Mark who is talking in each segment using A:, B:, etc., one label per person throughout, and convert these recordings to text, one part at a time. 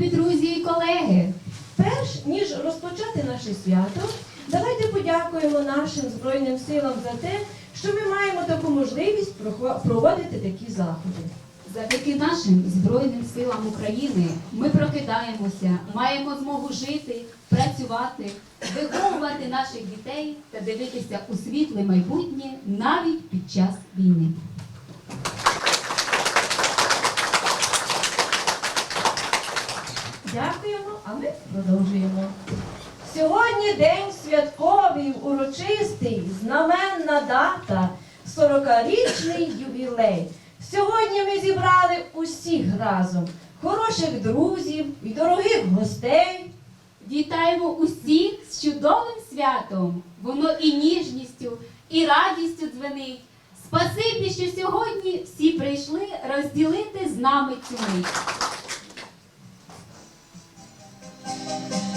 A: Любі друзі і колеги.
B: Перш ніж розпочати наше свято, давайте подякуємо нашим Збройним силам за те, що ми маємо таку можливість проводити такі заходи.
A: Завдяки нашим Збройним силам України ми прокидаємося, маємо змогу жити, працювати, виховувати наших дітей та дивитися у світле майбутнє навіть під час війни.
B: Дякуємо, а ми продовжуємо. Сьогодні день святковий, урочистий, знаменна дата, 40-річний ювілей. Сьогодні ми зібрали усіх разом, хороших друзів і дорогих гостей.
A: Вітаємо усіх з чудовим святом! Воно і ніжністю, і радістю дзвенить. Спасибі, що сьогодні всі прийшли розділити з нами цю мить.
C: Я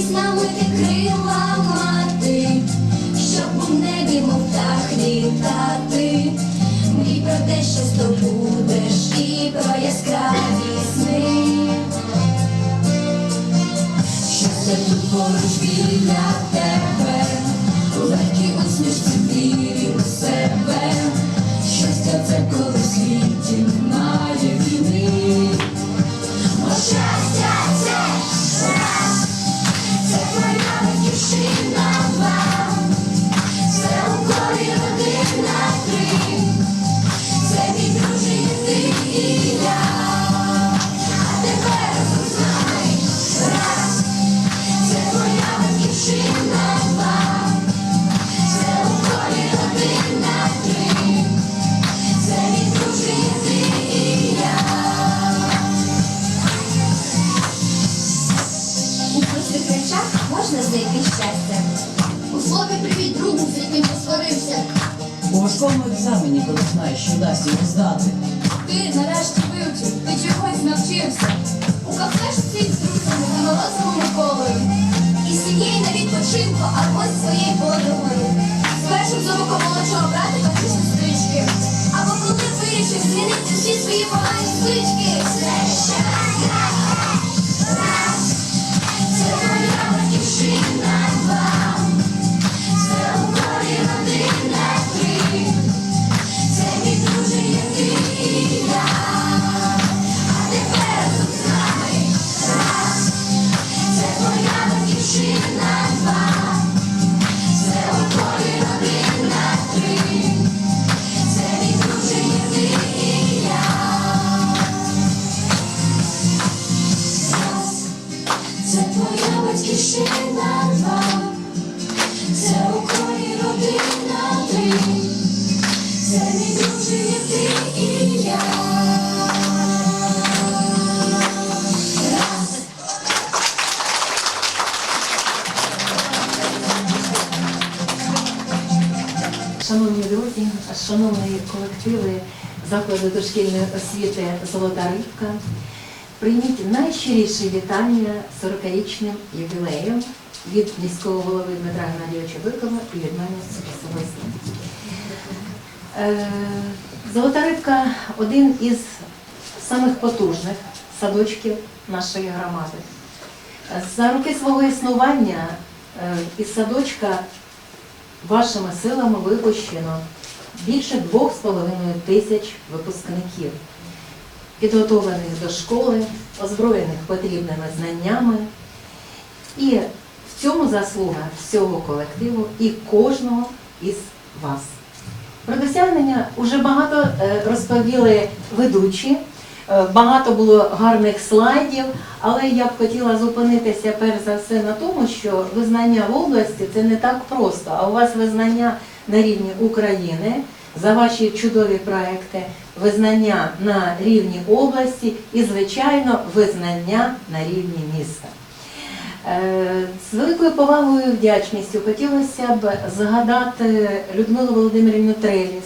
C: Із нами крила мати, щоб у небі мов птах літати. Мрій про те, що здобудеш і про яскраві сни. Щастя тут поруч біля тебе, у легкій усмішці вірі у себе. Щастя це коли світі
D: що дасть його здати.
C: Ти нарешті вивчив, ти чогось навчився. У кафешці з друзями за морозивою колою. І сім'єю на відпочинку,
E: закладу дошкільної освіти Золота рибка, прийміть найщиріше вітання 40-річним ювілеєм від міського голови Дмитра Геннадійовича Бикова і від мене. Е, Золота рибка один із самих потужних садочків нашої громади. За роки свого існування е, із садочка вашими силами випущено більше 2,5 тисяч випускників, підготовлених до школи, озброєних потрібними знаннями. І в цьому заслуга всього колективу і кожного із вас. Про досягнення вже багато е, розповіли ведучі, е, багато було гарних слайдів, але я б хотіла зупинитися перш за все на тому, що визнання в області це не так просто, а у вас визнання на рівні України за ваші чудові проекти, визнання на рівні області і, звичайно, визнання на рівні міста. Е, З великою повагою і вдячністю хотілося б згадати Людмилу Володимирівну Треліс,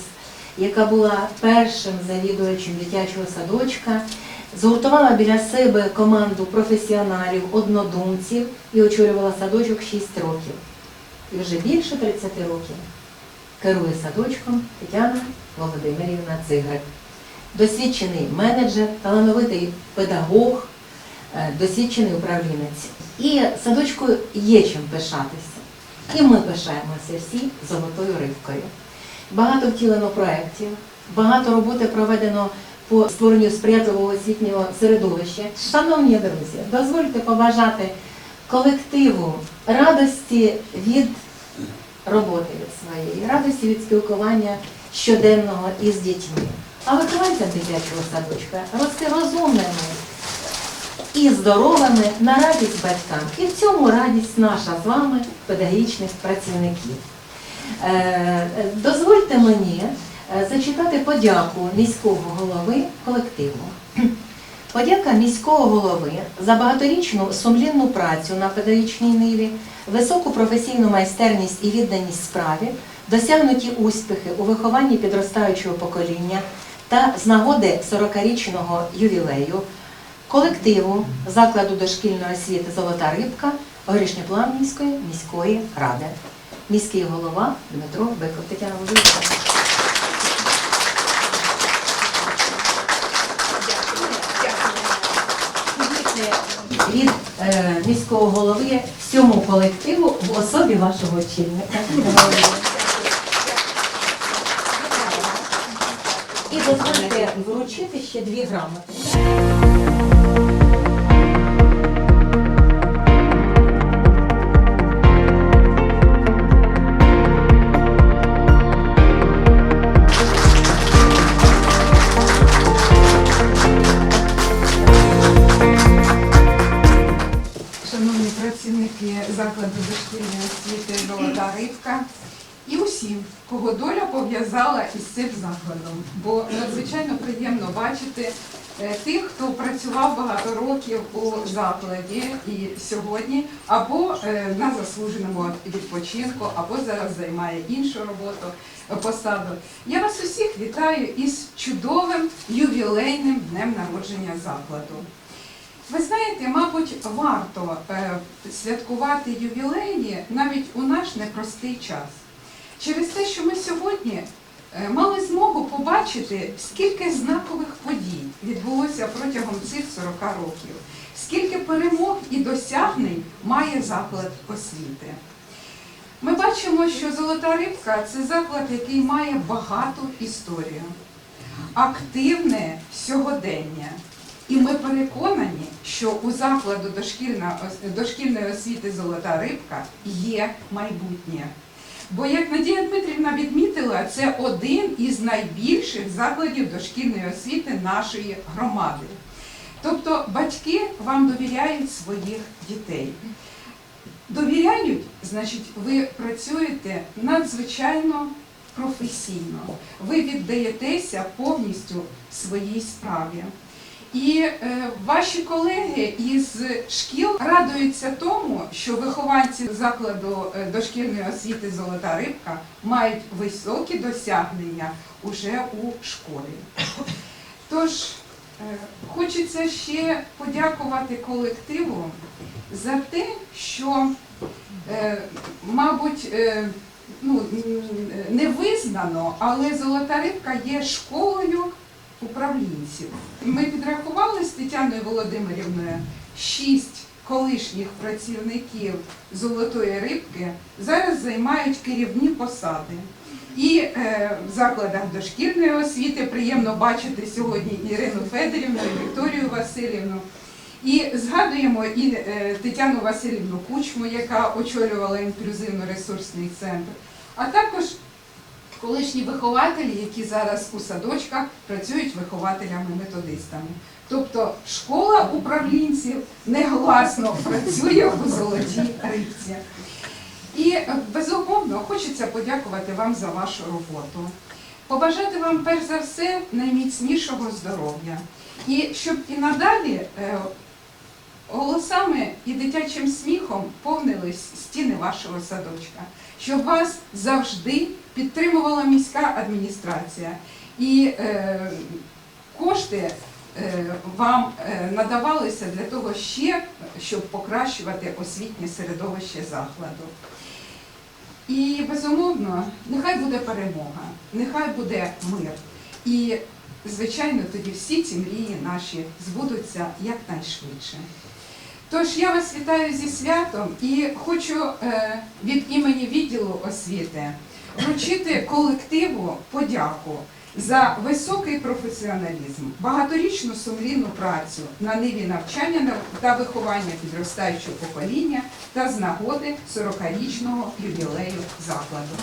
E: яка була першим завідувачем дитячого садочка, згуртувала біля себе команду професіоналів, однодумців і очолювала садочок 6 років. І вже більше 30 років керує садочком Тетяна Володимирівна Цигрик. Досвідчений менеджер, талановитий педагог, е, досвідчений управлінець. І садочку є чим пишатися. І ми пишаємося всі золотою рибкою. Багато втілено проєктів, багато роботи проведено по створенню сприятливого освітнього середовища. Шановні друзі, дозвольте побажати колективу радості від роботи від своєї, радості від спілкування щоденного із дітьми. А вихованцям дитячого садочка рости розумними і здоровими на радість батькам. І в цьому радість наша з вами, педагогічних працівників. Е, Дозвольте мені е, зачитати подяку міського голови колективу. Подяка міського голови за багаторічну сумлінну працю на педагогічній ниві, високу професійну майстерність і відданість справі, досягнуті успіхи у вихованні підростаючого покоління та з нагоди 40-річного ювілею колективу закладу дошкільної освіти Золота рибка Горішньоплавнівської міської ради. Міський голова Дмитро Биков. Тетяна Володимирівна. Від е, міського голови всьому колективу в особі вашого очільника. І дозвольте вручити ще дві грамоти.
F: Кого доля пов'язала із цим закладом. Бо надзвичайно приємно бачити е, тих, хто працював багато років у закладі і сьогодні, або е, на заслуженому відпочинку, або зараз займає іншу роботу, посаду. Я вас усіх вітаю із чудовим ювілейним днем народження закладу. Ви знаєте, мабуть, варто е, святкувати ювілеї навіть у наш непростий час. Через те, що ми сьогодні е, мали змогу побачити, скільки знакових подій відбулося протягом цих 40 років, скільки перемог і досягнень має заклад освіти. Ми бачимо, що Золота рибка це заклад, який має багату історію, активне сьогодення. І ми переконані, що у закладу дошкільної освіти Золота рибка є майбутнє. Бо, як Надія Дмитрівна відмітила, це один із найбільших закладів дошкільної освіти нашої громади. Тобто батьки вам довіряють своїх дітей. Довіряють, значить, ви працюєте надзвичайно професійно. Ви віддаєтеся повністю своїй справі. І е, ваші колеги із шкіл радуються тому, що вихованці закладу е, дошкільної освіти Золота рибка мають високі досягнення уже у школі. Тож е, хочеться ще подякувати колективу за те, що, мабуть, ну, не визнано, але Золота рибка є школою управлінців. Ми підрахували з Тетяною Володимирівною шість колишніх працівників золотої рибки зараз займають керівні посади. І е, в закладах дошкільної освіти приємно бачити сьогодні Ірину Федорівну і Вікторію Васильівну. І згадуємо і е, Тетяну Васильівну Кучму, яка очолювала інклюзивно-ресурсний центр, а також колишні вихователі, які зараз у садочках працюють вихователями-методистами. Тобто школа управлінців негласно працює у золотій рибці. І е, безумовно хочеться подякувати вам за вашу роботу. Побажати вам перш за все найміцнішого здоров'я. І щоб і надалі е, голосами і дитячим сміхом повнились стіни вашого садочка, щоб вас завжди підтримувала міська адміністрація і е, кошти е, вам е, надавалися для того ще, щоб покращувати освітнє середовище закладу. І безумовно, нехай буде перемога, нехай буде мир. І, звичайно, тоді всі ці мрії наші збудуться якнайшвидше. Тож я вас вітаю зі святом і хочу е, від імені відділу освіти вручити колективу подяку за високий професіоналізм, багаторічну сумлінну працю на ниві навчання та виховання підростаючого покоління та з нагоди 40-річного ювілею закладу.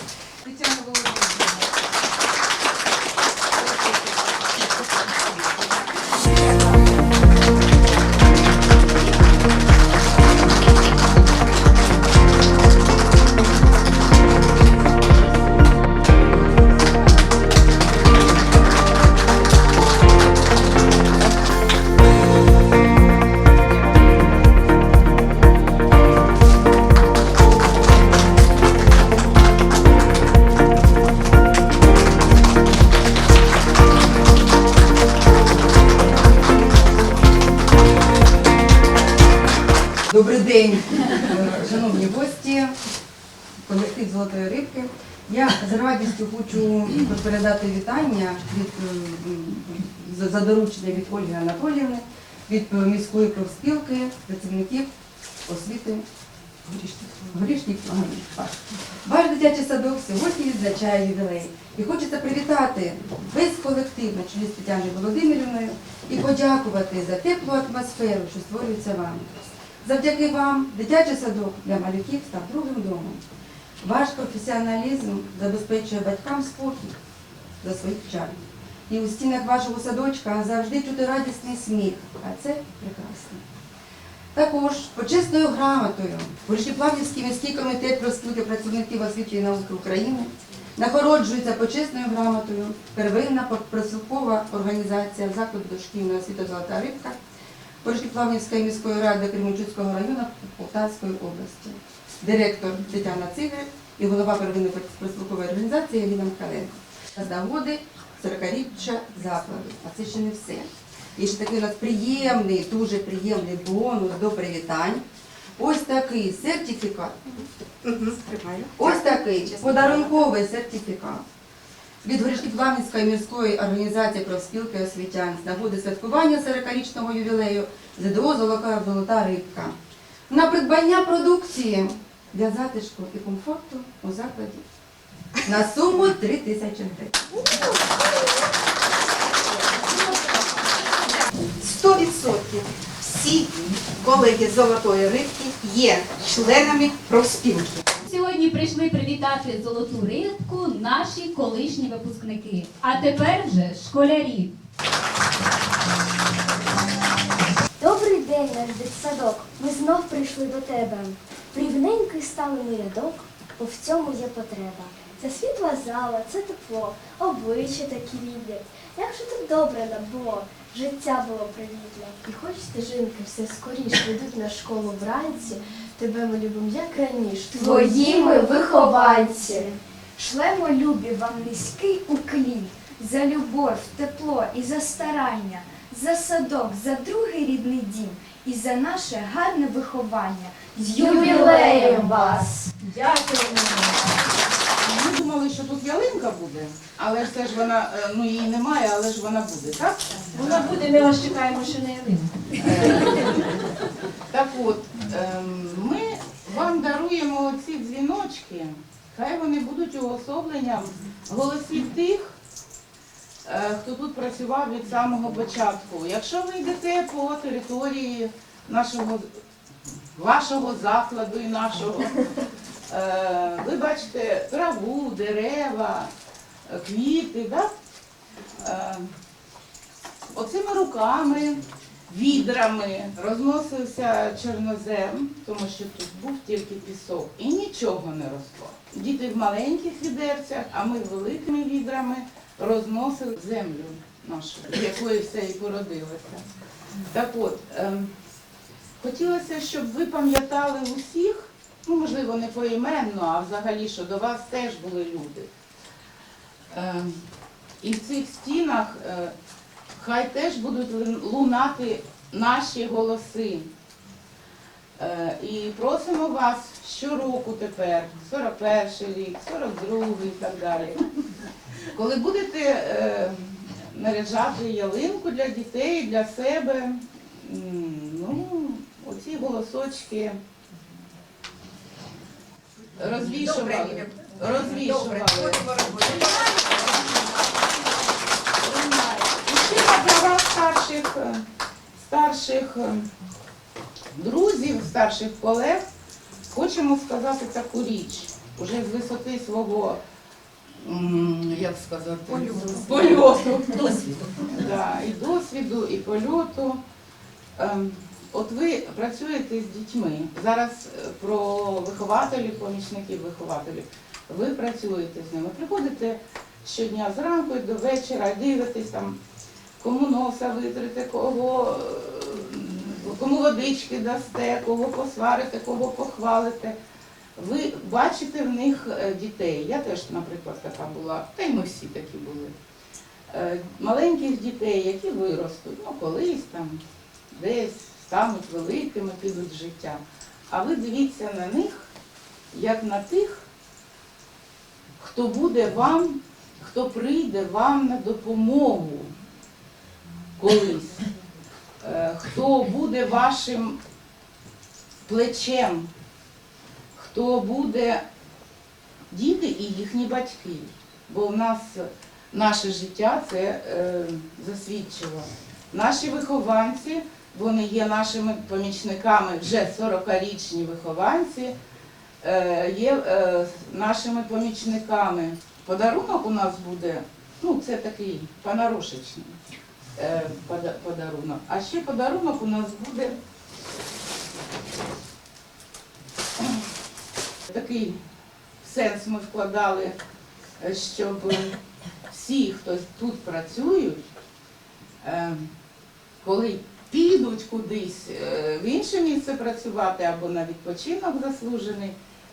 G: Колектив Золотої рибки. Я з радістю хочу передати вітання від, за- доручення від Ольги Анатоліївни, від міської профспілки, працівників освіти Горішніх Плаганів. Ваш дитячий садок сьогодні відзначає ювілей. І хочеться привітати весь колектив на чолі з Тетяною Володимирівною і подякувати за теплу атмосферу, що створюється вами. Завдяки вам дитячий садок для малюків став другим домом. Ваш професіоналізм забезпечує батькам спокій за своїх чар. І у стінах вашого садочка завжди чути радісний сміх, а це прекрасно. Також почесною грамотою Борщеплавівський міський комітет профспілки працівників освіти і науки України нагороджується почесною грамотою первинна профспілкова організація закладу дошкільної освіти Золота рибка Борщеплавнівської міської ради Кременчуцького району Полтавської області, директор Тетяна Цигар і голова первинної профспілкової організації Еліна Михайленко. З 40-річчя закладу. А це ще не все. Є ще такий у нас приємний, дуже приємний бонус до привітань. Ось такий сертифікат. Ось такий подарунковий сертифікат від Горішків-Пламінської міської організації профспілки освітян з нагоди святкування 40-річного ювілею ЗДО «Золота, Золота рибка на придбання продукції для затишку і комфорту у закладі на суму 3 тисячі гривень.
H: 100% всі колеги золотої рибки є членами профспілки.
A: Сьогодні прийшли привітати золоту рибку наші колишні випускники. А тепер вже школярі.
I: Добрий день, наш дитсадок. Ми знов прийшли до тебе. Рівненький стали ми рядок, бо в цьому є потреба. Це світла зала, це тепло, обличчя такі рідні. Як же тут добре нам було, життя було привітне. І хоч стежинки все скоріш ведуть на школу вранці, тебе ми любимо як раніше.
J: Твоїми вихованці. Шлемо любі вам низький уклін за любов, тепло і за старання, за садок, за другий рідний дім і за наше гарне виховання. З ювілеєм вас!
K: Ми думали, що тут ялинка буде, але ж це ж вона, е, ну її немає, але ж вона буде, так?
B: Вона буде, ми вас чекаємо ще не ялинку.
K: Так от, ем, ми вам даруємо ці дзвіночки, хай вони будуть уособленням голосів тих, е, хто тут працював від самого початку. Якщо ви йдете по території нашого, вашого закладу і нашого, е, ви бачите траву, дерева, квіти, да? Е, оцими руками, відрами розносився чорнозем, тому що тут був тільки пісок, і нічого не росло. Діти в маленьких відерцях, а ми великими відрами розносили землю нашу, з якої все і породилося. Так от, ем, хотілося, щоб ви пам'ятали усіх, ну, можливо, не поіменно, а взагалі, що до вас теж були люди. Ем, і в цих стінах е, хай теж будуть лунати наші голоси. Е, І просимо вас щороку тепер, 41 рік, 42 і так далі. Коли будете е, наряджати ялинку для дітей, для себе, ну, оці голосочки розвішували. Розвішували. І ще на права старших, е, старших е, друзів, старших колег хочемо сказати таку річ. Уже з висоти свого, як сказати, польоту.
D: Досвіду.
K: Да, і досвіду, і польоту. От ви працюєте з дітьми. Зараз е, про вихователів, помічників вихователів. Ви працюєте з ними. Приходите щодня зранку до вечора, дивитесь там, кому носа витрите, кого, е, кому водички дасте, кого посварите, кого похвалите. Ви бачите в них е, дітей. Я теж, наприклад, така була, та й ми всі такі були. Маленьких дітей, які виростуть, ну колись там десь стануть великими, підуть життя. А ви дивіться на них, як на тих, хто буде вам, хто прийде вам на допомогу колись, Е, хто буде вашим плечем, хто буде діти і їхні батьки. Бо в нас наше життя це е, засвідчило. Наші вихованці, вони є нашими помічниками, вже 40-річні вихованці, е, є е, нашими помічниками. Подарунок у нас буде, ну це такий понарошечний е, подарунок. А ще подарунок у нас буде такий сенс ми вкладали, щоб всі, хто тут працюють, коли підуть кудись е, в інше місце працювати або на відпочинок заслужений,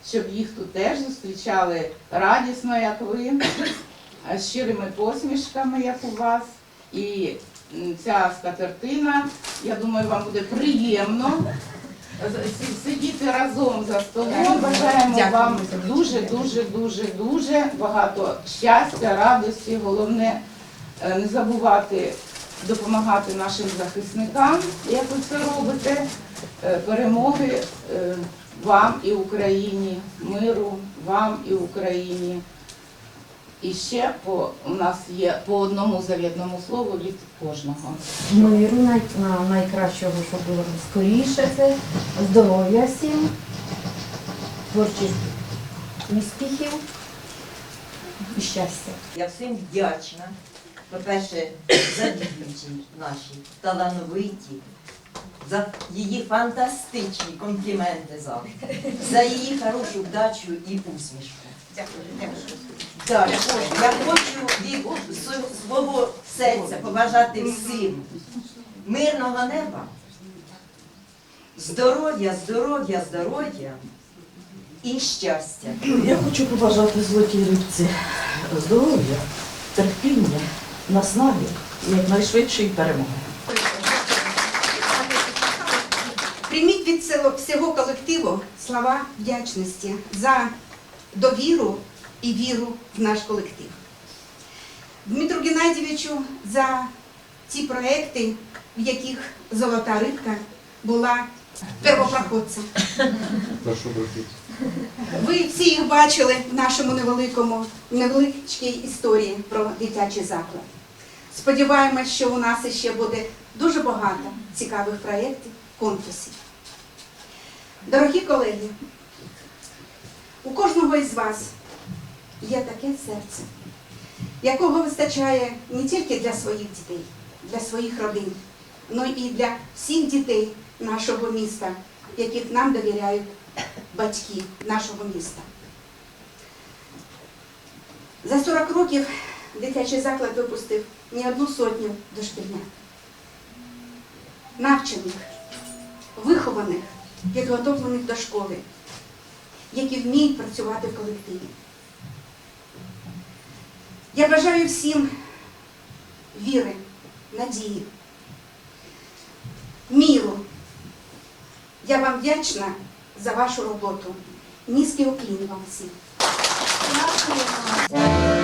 K: щоб їх тут теж зустрічали радісно, як ви, щирими посмішками, як у вас. І ця скатертина, я думаю, вам буде приємно сидіти разом за столом. Бажаємо вам дуже, дуже, дуже, дуже багато щастя, радості. Головне е, не забувати допомагати нашим захисникам, як ви це робите. Е, Перемоги е, вам і Україні, миру вам і Україні. І ще по у нас є по одному завітному слову від кожного.
L: Миру най, на, найкращого, щоб було скоріше це, здоров'я всім, творчих успіхів і щастя.
M: Я всім вдячна. По-перше, за дітей наші, талановиті, за її фантастичні компліменти завжди, за її хорошу вдачу і усмішку. Дякую, Так, я хочу від свого серця побажати всім мирного неба, здоров'я, здоров'я, здоров'я і щастя.
D: Я хочу побажати золотій рибці здоров'я, терпіння, наснаги і якнайшвидшої перемоги.
H: Прийміть від всього колективу слова вдячності за довіру і віру в наш колектив. Дмитру Геннадійовичу за ці проекти, в яких золота рибка була первопроходцям.
N: Прошу.
H: Ви всі їх бачили в нашому невеликому, невеличкій історії про дитячий заклад. Сподіваємось, що у нас іще буде дуже багато цікавих проєктів, конкурсів. Дорогі колеги, у кожного із вас є таке серце, якого вистачає не тільки для своїх дітей, для своїх родин, але і для всіх дітей нашого міста, яких нам довіряють батьки нашого міста. За 40 років дитячий заклад випустив не одну сотню дошкільнят. Навчених, вихованих, підготовлених до школи, які вміють працювати в колективі. Я бажаю всім віри, надії, міру. Я вам вдячна за вашу роботу. Низький уклін вам всім.
O: Золоте